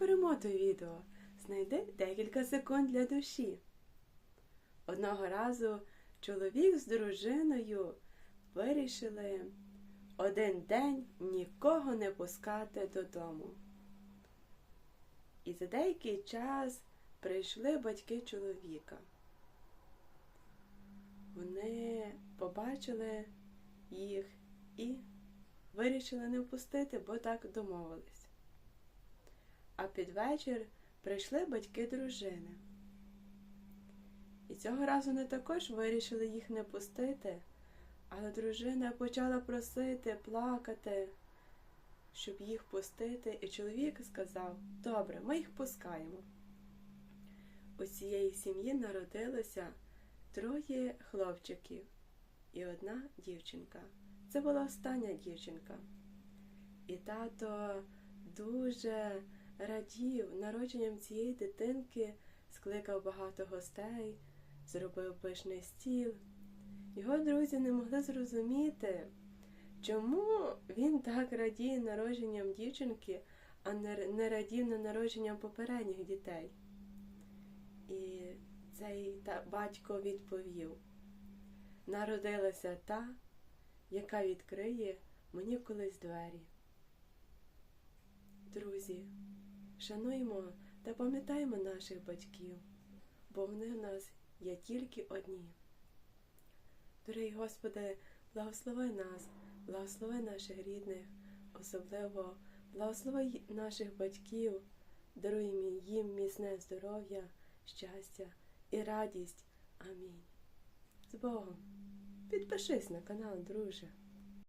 перемотуй відео. Знайди декілька секунд для душі. Одного разу чоловік з дружиною вирішили один день нікого не пускати додому. І за деякий час прийшли батьки чоловіка. Вони побачили їх і вирішили не впустити, бо так домовились. А під вечір прийшли батьки дружини. І цього разу вони також вирішили їх не пустити, але дружина почала просити, плакати, щоб їх пустити, і чоловік сказав: Добре, ми їх пускаємо. У цієї сім'ї народилося троє хлопчиків і одна дівчинка. Це була остання дівчинка. І тато дуже радів народженням цієї дитинки, скликав багато гостей, зробив пишний стіл. Його друзі не могли зрозуміти, чому він так радіє народженням дівчинки, а не радів на народженням попередніх дітей. І цей та, батько відповів: народилася та, яка відкриє мені колись двері. Друзі, шануємо та пам'ятаємо наших батьків, бо вони в нас є тільки одні. Дорогий Господи, благослови нас, благослови наших рідних, особливо благослови наших батьків, даруй їм міцне здоров'я, щастя і радість. Амінь. З Богом! Підпишись на канал, друже.